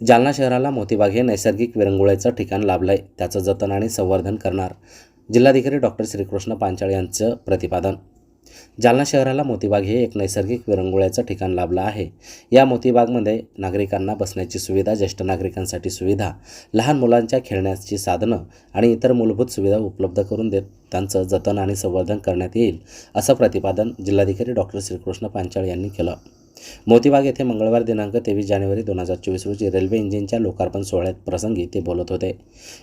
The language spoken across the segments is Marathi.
जालना शहराला मोतीबाग हे नैसर्गिक विरंगुळ्याचं ठिकाण लाभलं आहे त्याचं जतन आणि संवर्धन करणार जिल्हाधिकारी डॉक्टर श्रीकृष्ण पांचाळ यांचं प्रतिपादन. जालना शहराला मोतीबाग हे एक नैसर्गिक विरंगुळ्याचं ठिकाण लाभलं आहे. या मोतीबागमध्ये नागरिकांना बसण्याची सुविधा ज्येष्ठ नागरिकांसाठी सुविधा लहान मुलांच्या खेळण्याची साधनं आणि इतर मूलभूत सुविधा उपलब्ध करून देत त्यांचं जतन आणि संवर्धन करण्यात येईल असं प्रतिपादन जिल्हाधिकारी डॉक्टर श्रीकृष्ण पांचाळ यांनी केलं. मोतीबाग येथे मंगळवार दिनांक तेवीस जानेवारी दोन हजार चोवीस रोजी रेल्वे इंजिनच्या लोकार्पण सोहळ्यात प्रसंगी ते बोलत होते.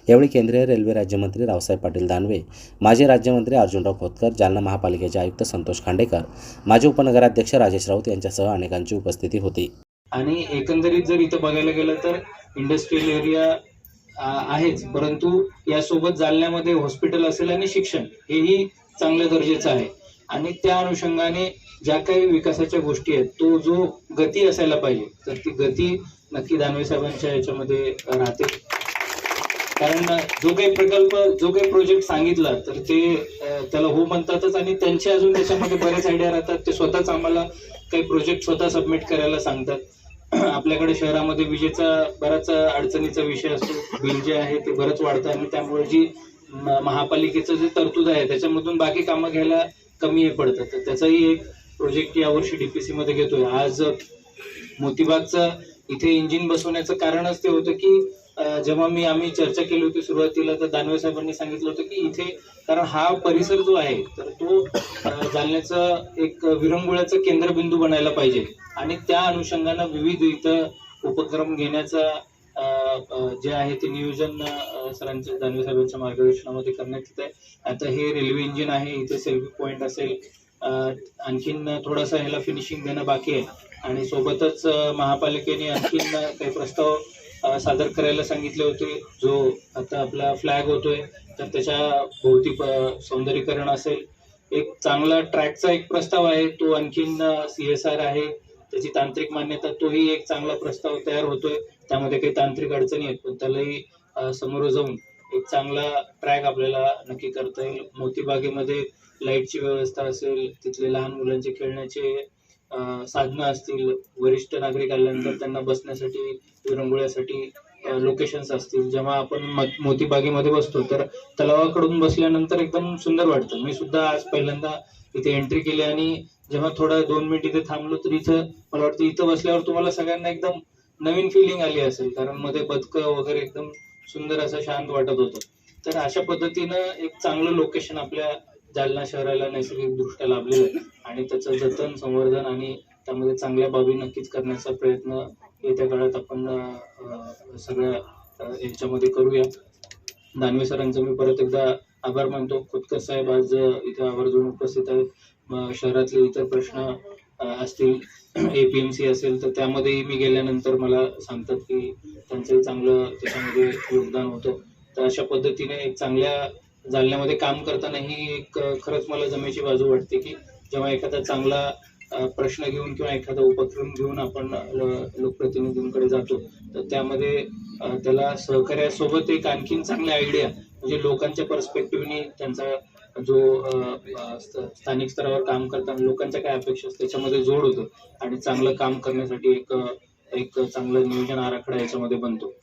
यावेळी केंद्रीय रेल्वे राज्यमंत्री रावसाहेब पाटील दानवे माजी राज्यमंत्री अर्जुनराव खोतकर जालना महापालिकेचे आयुक्त संतोष खांडेकर माजी उपनगराध्यक्ष राजेश राऊत यांच्यासह अनेकांची उपस्थिती होती. आणि एकंदरीत जर इथं बघायला गेलं तर इंडस्ट्रियल एरिया आहेच. परंतु यासोबत जालन्यामध्ये हॉस्पिटल असेल आणि शिक्षण हेही चांगल्या दर्जेचं आहे. आणि त्या अनुषंगाने ज्या काही विकासाच्या गोष्टी आहेत तो जो गती असायला पाहिजे तर ती गती नक्की दानवे साहेबांच्या याच्यामध्ये राहते. कारण जो काही प्रकल्प जो काही प्रोजेक्ट सांगितला तर ते त्याला हो म्हणतातच आणि त्यांचे अजून त्याच्यामध्ये बरेच आयडिया राहतात. ते स्वतःच आम्हाला काही प्रोजेक्ट स्वतः सबमिट करायला सांगतात. आपल्याकडे शहरामध्ये विजेचा बराच अडचणीचा विषय असतो. बिल जे आहे ते बरंच वाढतं आणि त्यामुळे जी महापालिकेचं जे तरतूद आहे त्याच्यामधून बाकी कामं घ्यायला कमी हे पडतं. तर त्याचाही एक प्रोजेक्ट यावर्षी डी पी सीमध्ये घेतोय. आज मोतीबागचं इथे इंजिन बसवण्याचं कारणच ते होतं की जेव्हा मी आम्ही चर्चा केली होती सुरुवातीला तर दानवे साहेबांनी सांगितलं होतं की इथे कारण हा परिसर जो आहे तर तो अं, जालन्याचं एक विरंगुळाचं केंद्रबिंदू बनायला पाहिजे. आणि त्या अनुषंगानं विविध इथं उपक्रम घेण्याचा जे आहे ते नियोजन सरांच्या दानवे साहेबांच्या मार्गदर्शनामध्ये करण्यात येत आहे. आता हे रेल्वे इंजिन आहे इथे सेल्फी पॉईंट असेल. आणखीन थोडासा ह्याला फिनिशिंग देणं बाकी आहे. आणि सोबतच महापालिकेने आणखीन काही प्रस्ताव सादर करायला सांगितले होते. जो आता आपला फ्लॅग होतोय तर त्याच्या भोवती सौंदर्यीकरण असेल. एक चांगला ट्रॅकचा एक प्रस्ताव आहे. तो आणखीन सी एस आर आहे. त्याची तांत्रिक मान्यता तोही एक चांगला प्रस्ताव तयार होतोय. त्यामध्ये काही तांत्रिक अडचणी आहेत पण त्यालाही समोर जाऊन एक चांगला ट्रॅक आपल्याला नक्की करता येईल. मोतीबागेमध्ये लाईटची व्यवस्था असेल तिथले लहान मुलांचे खेळण्याचे साधनं असतील वरिष्ठ नागरिक आल्यानंतर त्यांना बसण्यासाठी विरंगुळ्यासाठी लोकेशन्स असतील. जेव्हा आपण मोतीबागेमध्ये बसतो तर तलावाकडून बसल्यानंतर एकदम सुंदर वाटतं. मी सुद्धा आज पहिल्यांदा इथे एंट्री केली आणि जेव्हा थोडं दोन मिनिट इथे थांबलो तर इथं मला वाटतं इथं बसल्यावर तुम्हाला सगळ्यांना एकदम नवीन फिलिंग आली असेल. कारण मध्ये बदकं वगैरे एकदम सुंदर असं शांत वाटत होतं. तर अशा पद्धतीनं एक चांगलं लोकेशन आपल्या जालना शहराला नैसर्गिक दृष्ट्या लाभलेलं आहे. आणि त्याचं जतन संवर्धन आणि त्यामध्ये चांगल्या बाबी नक्कीच करण्याचा प्रयत्न येत्या काळात आपण सगळ्या याच्यामध्ये करूया. दानवे सरांचं मी परत एकदा आभार मानतो. खोतकर साहेब आज इथे आवर्जून उपस्थित आहेत. शहरातले इतर प्रश्न असतील एपीएमसी असेल तर त्यामध्येही मी गेल्यानंतर मला सांगतात की त्यांचंही चांगलं त्याच्यामध्ये योगदान होतं. तर अशा पद्धतीने एक चांगल्या जालन्यामध्ये काम करताना ही एक खरंच मला जमेची बाजू वाटते की जेव्हा एखादा चांगला प्रश्न घेऊन किंवा एखादा उपक्रम घेऊन आपण लोकप्रतिनिधींकडे जातो तर त्यामध्ये त्याला सहकार्यासोबत एक आणखीन चांगल्या आयडिया म्हणजे लोकांच्या पर्स्पेक्टिव्हनी त्यांचा जो स्थानिक स्तरावर काम करताना लोकांच्या काय अपेक्षा असतात त्याच्यामध्ये जोड होतो आणि चांगलं काम करण्यासाठी एक एक चांगलं नियोजन आराखडा याच्यामध्ये बनतो.